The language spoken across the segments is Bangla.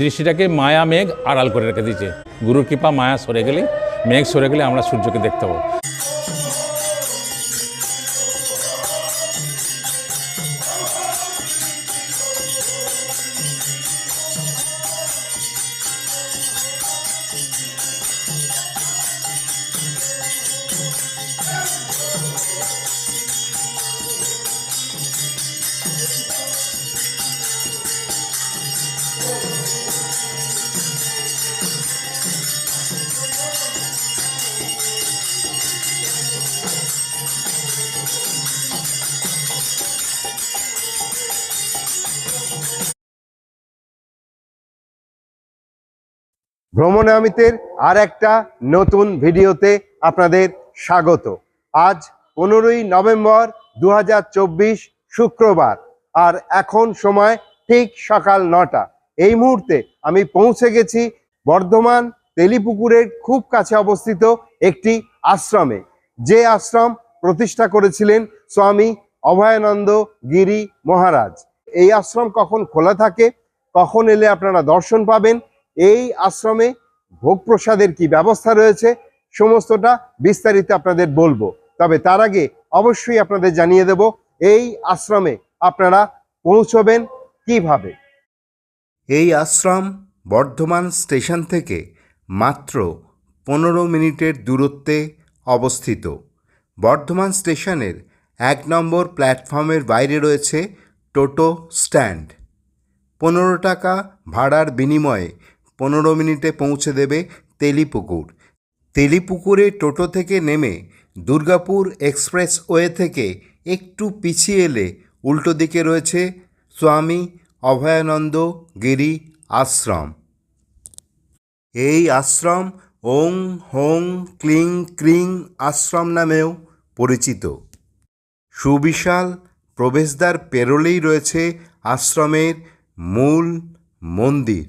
দৃষ্টিটাকে মায়া, মেঘ আড়াল করে রেখে দিয়েছে। গুরুর কৃপা, মায়া সরে গেলে মেঘ সরে গেলে আমরা সূর্যকে দেখতে পাবো। ভ্রমণে অমিতের আর একটা নতুন ভিডিওতে আপনাদের স্বাগত। আজ পনেরোই নভেম্বর দু হাজার চব্বিশ শুক্রবার, আর এখন সময় ঠিক সকাল নটা। এই মুহূর্তে আমি পৌঁছে গেছি বর্ধমান তেলিপুকুরের খুব কাছে অবস্থিত একটি আশ্রমে। যে আশ্রম প্রতিষ্ঠা করেছিলেন স্বামী অভয়ানন্দ গিরি মহারাজ। এই আশ্রম কখন খোলা থাকে, কখন এলে আপনারা দর্শন পাবেন এই আশ্রমে ভোগ প্রসাদের কি ব্যবস্থা রয়েছে, সমস্তটা বিস্তারিত আপনাদের বলব। তবে তার আগে অবশ্যই আপনাদের জানিয়ে দেব, এই আশ্রমে আপনারা পৌঁছবেন কীভাবে? এই আশ্রম বর্ধমান স্টেশন থেকে মাত্র পনেরো মিনিটের দূরত্বে অবস্থিত। বর্ধমান স্টেশনের এক নম্বর প্ল্যাটফর্মের বাইরে রয়েছে টোটো স্ট্যান্ড। পনেরো টাকা ভাড়ার বিনিময়ে পনেরো মিনিটে পৌঁছে দেবে তেলিপুকুর। তেলিপুকুরে টোটো থেকে নেমে দুর্গাপুর এক্সপ্রেসওয়ে থেকে একটু পিছিয়ে এলে উল্টো দিকে রয়েছে স্বামী অভয়ানন্দ গিরি আশ্রম। এই আশ্রম ওং হোং ক্লিং ক্রিং আশ্রম নামেও পরিচিত। সুবিশাল প্রবেশদ্বার পেরোলেই রয়েছে আশ্রমের মূল মন্দির।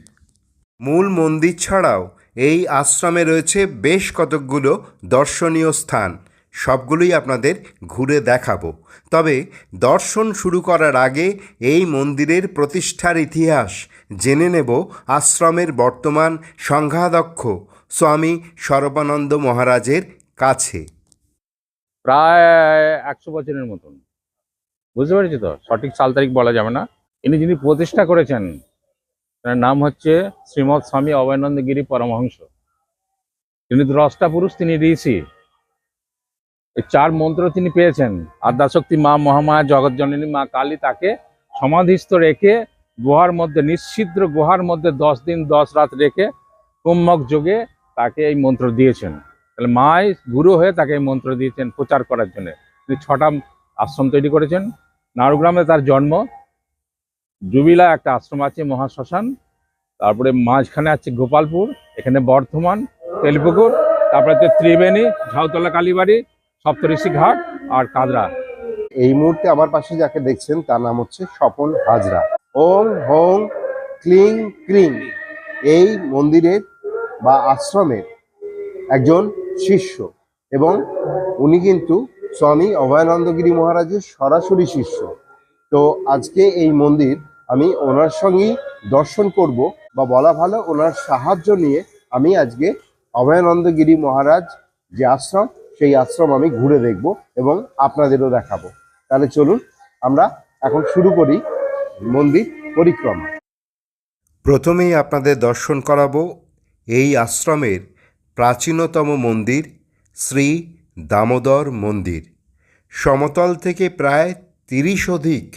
মূল মন্দির ছাড়াও এই আশ্রমে রয়েছে বেশ কতকগুলো দর্শনীয় স্থান। সবগুলোই আপনাদের ঘুরে দেখাবো। তবে দর্শন শুরু করার আগে এই মন্দিরের প্রতিষ্ঠার ইতিহাস জেনে নেব আশ্রমের বর্তমান সংঘাধ্যক্ষ স্বামী সর্বানন্দ মহারাজের কাছে। প্রায় একশো বছরের মতন। বুঝতে পেরেছি তো? সঠিক সাল তারিখ বলা যাবে না। ইনি যিনি প্রতিষ্ঠা করেছেন তার নাম হচ্ছে শ্রীমৎ স্বামী অভয়ানন্দ গিরি পরমহংস। তিনি দ্রষ্টা পুরুষ, তিনি ঋষি। এই চার মন্ত্র তিনি পেয়েছেন। আদ্যাশক্তি মা মহামায়া জগৎজননী মা কালী তাকে সমাধিস্থ রেখে গুহার মধ্যে, নিশ্ছিদ্র গুহার মধ্যে দশ দিন, দশ রাত রেখে কুম্মক যোগে তাকে এই মন্ত্র দিয়েছেন। তাহলে মাই গুরু হয়ে তাকে এই মন্ত্র দিয়েছেন প্রচার করার জন্য। তিনি ছটা আশ্রম তৈরি করেছেন। নারুগ্রামে তার জন্ম। জুবিলা একটা আশ্রম আছে মহাশ্মশান, তারপরে মাঝখানে আছে গোপালপুর, এখানে বর্ধমান, তেলপুকুর, তারপরে হচ্ছে ত্রিবেণী, ঝাউতলা কালীবাড়ি সপ্তঋষি ঘাট আর কাদরা। এই মুহূর্তে আমার পাশে যাকে দেখছেন তার নাম হচ্ছে স্বপন হাজরা। ওং হোং ক্লিং ক্রিং এই মন্দিরের বা আশ্রমের একজন শিষ্য এবং উনি কিন্তু স্বামী অভয়ানন্দগিরি মহারাজের সরাসরি শিষ্য। তো আজকে এই মন্দির আমি ওনার সঙ্গেই দর্শন করব বা বলা ভালো ওনার সাহায্য নিয়ে আমি আজকে অভয়ানন্দগিরি মহারাজ যে আশ্রম, সেই আশ্রম আমি ঘুরে দেখব এবং আপনাদেরও দেখাবো। তাহলে চলুন আমরা এখন শুরু করি মন্দির পরিক্রমা। প্রথমেই আপনাদের দর্শন করাবো এই আশ্রমের প্রাচীনতম মন্দির, শ্রী দামোদর মন্দির। সমতল থেকে প্রায় তিরিশ অধিক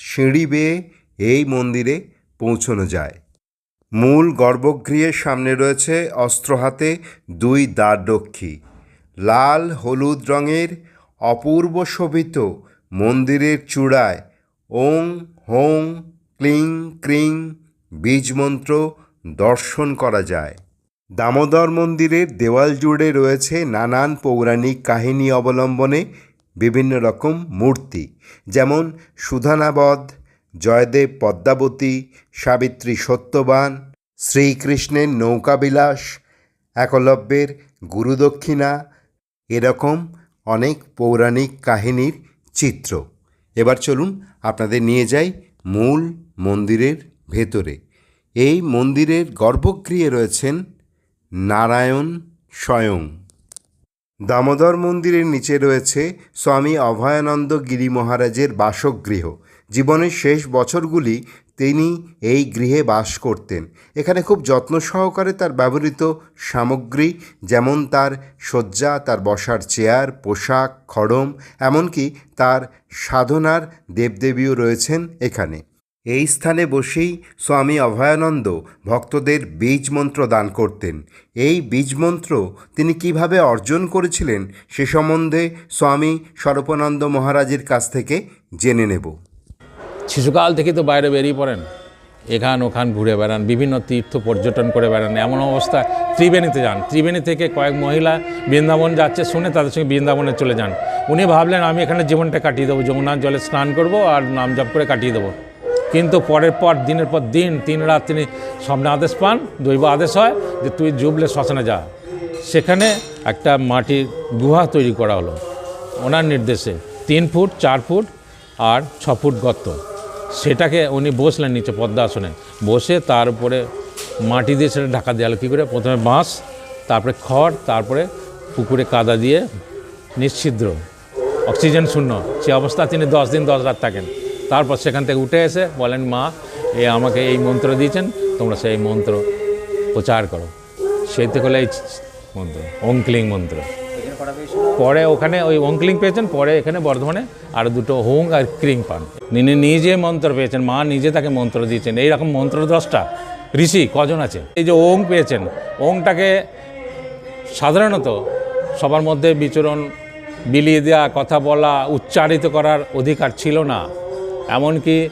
সিঁড়ি বেয়ে এই মন্দিরে পৌঁছানো যায়। মূল গর্ভগৃহের সামনে রয়েছে অস্ত্র হাতে দুই দ্বাররক্ষী লাল, হলুদ রঙের অপূর্ব শোভিত মন্দিরের চূড়ায় ওং, হোং, ক্লিং, ক্রিং বীজমন্ত্র দর্শন করা যায়। দামোদর মন্দিরের দেওয়াল জুড়ে রয়েছে নানান পৌরাণিক কাহিনী অবলম্বনে বিভিন্ন রকম মূর্তি, যেমন সুধানাবধ জয়দেব পদ্মাবতী, সাবিত্রী সত্যবান, শ্রীকৃষ্ণের নৌকাবিলাস, একলব্যের গুরুদক্ষিণা, এরকম অনেক পৌরাণিক কাহিনীর চিত্র। এবার চলুন আপনাদের নিয়ে যাই মূল মন্দিরের ভেতরে। এই মন্দিরের গর্ভগৃহে রয়েছেন নারায়ণ স্বয়ং। দামোদর মন্দিরের নিচে রয়েছে স্বামী অভয়ানন্দ গিরি মহারাজের বাসগৃহ। জীবনের শেষ বছরগুলি তিনি এই গৃহে বাস করতেন। এখানে খুব যত্ন সহকারে তার ব্যবহৃত সামগ্রী যেমন তার শয্যা, তার বসার চেয়ার, পোশাক, খড়ম, এমনকি তার সাধনার দেবদেবীও রয়েছেন এখানে। এই স্থানে বসেই স্বামী অভয়ানন্দ ভক্তদের বীজ মন্ত্র দান করতেন। এই বীজ মন্ত্র তিনি কীভাবে অর্জন করেছিলেন সে সম্বন্ধে স্বামী স্বরূপানন্দ মহারাজের কাছ থেকে জেনে নেব। শিশুকাল থেকে তো বাইরে বেরিয়ে পড়েন। এখান ওখান ঘুরে বেড়ান, বিভিন্ন তীর্থ পর্যটন করে বেড়ান। এমন অবস্থা ত্রিবেণীতে যান। ত্রিবেণী থেকে কয়েক মহিলা বৃন্দাবন যাচ্ছে, শুনে তাদের সঙ্গে বৃন্দাবনে চলে যান। উনি ভাবলেন, আমি এখানে জীবনটা কাটিয়ে দেবো, যমুনার জলে স্নান করব আর নাম জপ করে কাটিয়ে দেবো। কিন্তু পরের পর, দিনের পর দিন, তিন রাত তিনি স্বপ্নে আদেশ পান, দৈব আদেশ হয় যে, তুই জুবলে শ্মশানে যা। সেখানে একটা মাটির গুহা তৈরি করা হলো। ওনার নির্দেশে তিন ফুট, চার ফুট আর ছ ফুট গর্ত। সেটাকে উনি বসলেন নিচে পদ্মাসনে বসে তারপরে মাটি দিয়ে সেটা ঢাকা দেওয়া হলো কী করে? প্রথমে বাঁশ, তারপরে খড়, তারপরে পুকুরে কাদা দিয়ে নিশ্ছিদ্র, অক্সিজেন শূন্য। সে অবস্থা তিনি দশ দিন দশ রাত থাকেন। তারপর সেখান থেকে উঠে এসে বলেন, মা, এ আমাকে এই মন্ত্র দিয়েছেন, তোমরা সেই মন্ত্র প্রচার করো। সেই হলো এই মন্ত্র ওংক্লিং মন্ত্র। পরে ওখানে ওই ওংক্লিং পেয়েছেন, পরে এখানে বর্ধমানে আর দুটো হোং আর ক্রিং পান। তিনি নিজে মন্ত্র পেয়েছেন, মা নিজে তাকে মন্ত্র দিয়েছেন। এইরকম মন্ত্র দশটা। ঋষি, কজন আছে? এই যে ওং পেয়েছেন, ওংটাকে সাধারণত সবার মধ্যে বিচরণ, বিলিয়ে দেওয়া কথা বলা, উচ্চারিত করার অধিকার ছিল না। এমনকি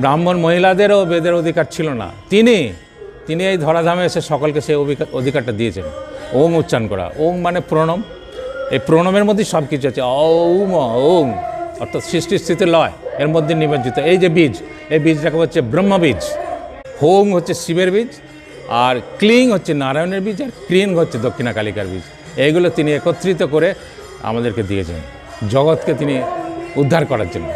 ব্রাহ্মণ মহিলাদেরও বেদের অধিকার ছিল না। তিনি তিনি এই ধরাধামে এসে সকলকে সেই অধিকার- অধিকারটা দিয়েছেন। ওং উচ্চারণ করা। ওং মানে প্রণম। এই প্রণমের মধ্যে সব কিছু আছে ওম ওং অর্থাৎ সৃষ্টি স্থিতি লয়, এর মধ্যে নিমজ্জিত। এই যে বীজ, এই বীজটাকে হচ্ছে ব্রহ্মবীজ হোম হচ্ছে শিবের বীজ, আর ক্লিং হচ্ছে নারায়ণের বীজ, আর ক্রিং হচ্ছে দক্ষিণা কালিকার বীজ। এইগুলো তিনি একত্রিত করে আমাদেরকে দিয়েছেন, জগৎকে তিনি উদ্ধার করার জন্য।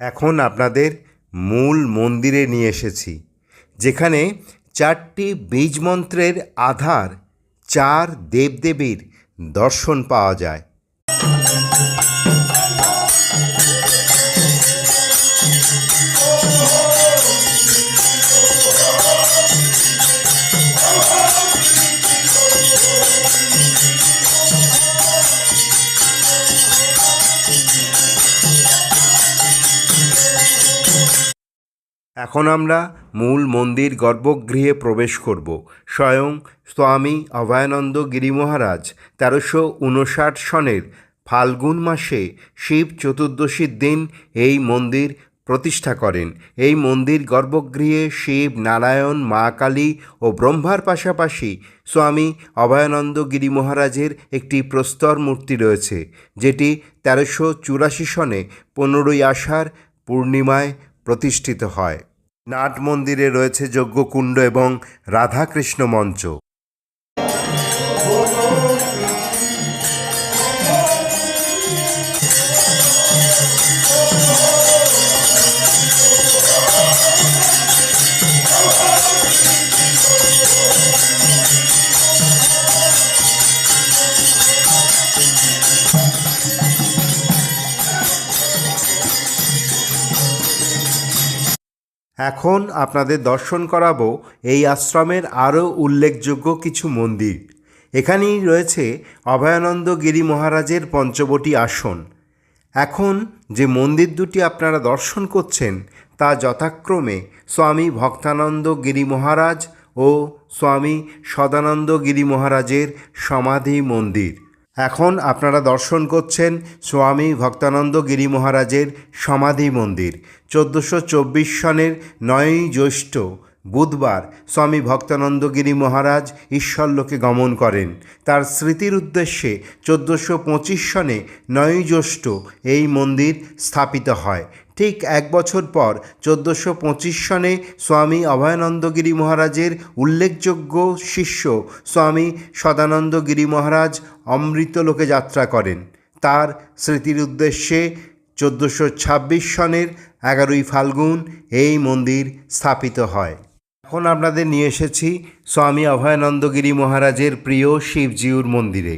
এখন আপনাদের মূল মন্দিরে নিয়ে এসেছি, যেখানে চারটি বীজ মন্ত্রের আধার, চার দেবদেবীর দর্শন পাওয়া যায়। এখন আমরা মূল মন্দির গর্ভগৃহে প্রবেশ করব। স্বয়ং স্বামী অভয়ানন্দ গিরি মহারাজ তেরোশো উনষাট সনের ফাল্গুন মাসে শিব চতুর্দশীর দিন এই মন্দির প্রতিষ্ঠা করেন। এই মন্দির গর্ভগৃহে শিব, নারায়ণ, মা কালী ও ব্রহ্মার পাশাপাশি স্বামী অভয়ানন্দ গিরি মহারাজের একটি প্রস্তর মূর্তি রয়েছে, যেটি তেরোশো চুরাশি সনে পনেরোই আষাঢ় পূর্ণিমায় প্রতিষ্ঠিত হয়। নাট মন্দিরে রয়েছে যজ্ঞকুণ্ড এবং রাধাকৃষ্ণ মঞ্চ। এখন আপনাদের দর্শন করাবো এই আশ্রমের আরও উল্লেখযোগ্য কিছু মন্দির। এখানেই রয়েছে অভয়ানন্দ গিরি মহারাজের পঞ্চবটি আসন। এখন যে মন্দির দুটি আপনারা দর্শন করছেন, তা যথাক্রমে স্বামী ভক্তানন্দ গিরি মহারাজ ও স্বামী সদানন্দ গিরি মহারাজের সমাধি মন্দির। এখন আপনারা দর্শন করছেন স্বামী ভক্তানন্দ গিরি মহারাজের সমাধি মন্দির, চোদ্দোশো চব্বিশ সনের নয়ই জ্যৈষ্ঠ। বুধবার স্বামী ভক্তানন্দগিরি মহারাজ ঈশ্বরলোকে গমন করেন। তার স্মৃতির উদ্দেশ্যে চোদ্দোশো পঁচিশ সনে নয়ই জ্যৈষ্ঠ এই মন্দির স্থাপিত হয়। ঠিক এক বছর পর চোদ্দোশো পঁচিশ সনে স্বামী অভয়ানন্দগিরি মহারাজের উল্লেখযোগ্য শিষ্য স্বামী সদানন্দগিরি মহারাজ অমৃতলোকে যাত্রা করেন। তার স্মৃতির উদ্দেশ্যে চোদ্দোশো ছাব্বিশ সনের এগারোই ফাল্গুন এই মন্দির স্থাপিত হয়। এখন আপনাদের নিয়ে এসেছি স্বামী অভয়ানন্দগিরি মহারাজের প্রিয় শিবজিউর মন্দিরে।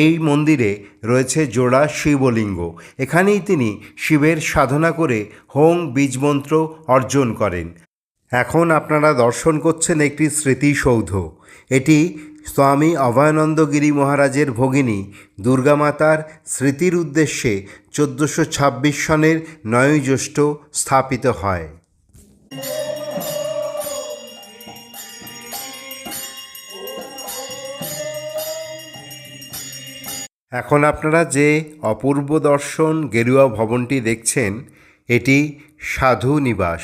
এই মন্দিরে রয়েছে জোড়া শিবলিঙ্গ। এখানেই তিনি শিবের সাধনা করে হোম বীজমন্ত্র অর্জন করেন। এখন আপনারা দর্শন করছেন একটি স্মৃতিসৌধ। এটি স্বামী অভয়ানন্দগিরি মহারাজের ভগিনী দুর্গামাতার স্মৃতির উদ্দেশ্যে চোদ্দোশো ছাব্বিশ সনের নয়ই জ্যৈষ্ঠ স্থাপিত হয়। এখন আপনারা যে অপূর্ব দর্শন গেরুয়া ভবনটি দেখছেন, এটি সাধু নিবাস।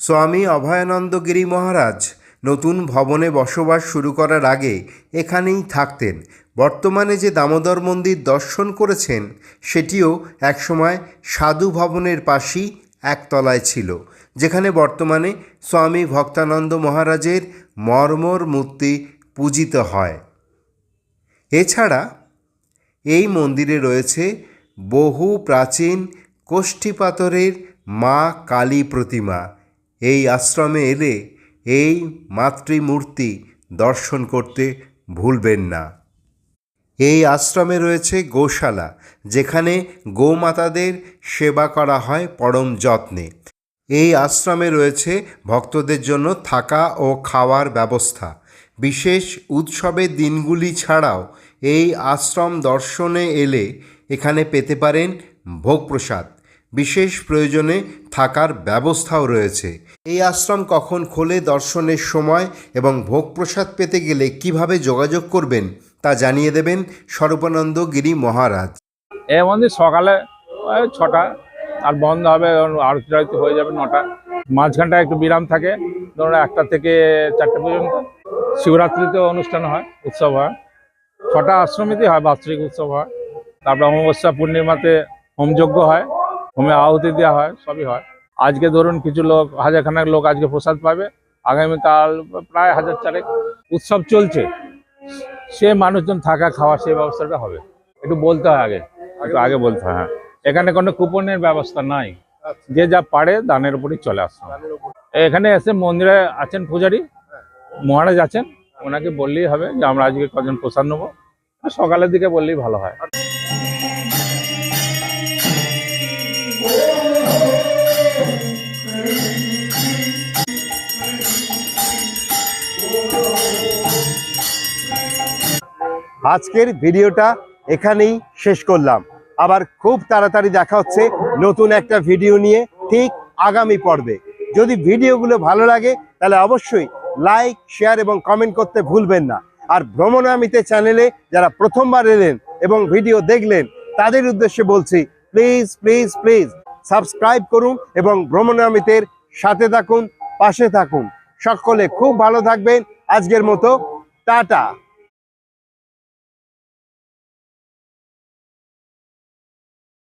স্বামী অভয়ানন্দগিরি মহারাজ নতুন ভবনে বসবাস শুরু করার আগে এখানেই থাকতেন। বর্তমানে যে দামোদর মন্দির দর্শন করেছেন, সেটিও একসময় সাধু ভবনের পাশেই একতলায় ছিল, যেখানে বর্তমানে স্বামী ভক্তানন্দ মহারাজের মর্মর মূর্তি পূজিত হয়। এছাড়া এই মন্দিরে রয়েছে বহু প্রাচীন কোষ্ঠী পাথরের মা কালী প্রতিমা। এই আশ্রমে এলে এই মাতৃমূর্তি দর্শন করতে ভুলবেন না। এই আশ্রমে রয়েছে গোশালা, যেখানে গোমাতাদের সেবা করা হয় পরম যত্নে। এই আশ্রমে রয়েছে ভক্তদের জন্য থাকা ও খাওয়ার ব্যবস্থা। বিশেষ উৎসবের দিনগুলি ছাড়াও এই আশ্রম দর্শনে এলে এখানে পেতে পারেন ভোগ প্রসাদ বিশেষ প্রয়োজনে থাকার ব্যবস্থাও রয়েছে। এই আশ্রম কখন খোলে দর্শনের সময় এবং ভোগ প্রসাদ পেতে গেলে কীভাবে যোগাযোগ করবেন তা জানিয়ে দেবেন সর্বানন্দ গিরি মহারাজ। এ মন্দির সকালে ছটা, আর বন্ধ হবে আরতি হয়ে যাবে নটা। মাঝখানটা একটু বিরাম থাকে, ধরুন একটা থেকে চারটে পর্যন্ত। শিবরাত্রিতে অনুষ্ঠান হয়, উৎসব হয়। ছটা আশ্রমেতেই হয় বাৎসরিক উৎসব হয়। তারপর অমাবস্যা পূর্ণিমাতে হোমযজ্ঞ হয় হোমে আহুতি দেওয়া হয় সবই হয়। আজকে ধরুন কিছু লোক হাজারখানেক লোক আজকে প্রসাদ পাবে। আগামীকাল প্রায় হাজার চারেক উৎসব চলছে। সে মানুষজন থাকা খাওয়া সেই ব্যবস্থাটা হবে। একটু বলতে হয় আগে একটু আগে বলতে হয় হ্যাঁ। এখানে কোনো কুপনের ব্যবস্থা নাই। যে যা পারে দানের উপরই চলে আসতে এখানে এসে মন্দিরে আছেন পূজারি? মহারাজ আছেন? ওনাকে বললেই হবে যে আমরা আজকে কজন প্রসাদ নেব। সকালের দিকে বললেই ভালো হয়। আজকের ভিডিওটা এখানেই শেষ করলাম। আবার খুব তাড়াতাড়ি দেখা হচ্ছে নতুন একটা ভিডিও নিয়ে ঠিক আগামী পর্বে। যদি ভিডিওগুলো ভালো লাগে, তাহলে অবশ্যই লাইক শেয়ার এবং কমেন্ট করতে ভুলবেন না। আর ভ্রমণামিতে চ্যানেলে যারা প্রথমবার এলেন এবং ভিডিও দেখলেন, তাদের উদ্দেশ্যে বলছি প্লিজ প্লিজ প্লিজ সাবস্ক্রাইব করুন এবং ভ্রমণামিতের সাথে থাকুন, পাশে থাকুন। সকলে খুব ভালো থাকবেন। আজকের মতো, টাটা।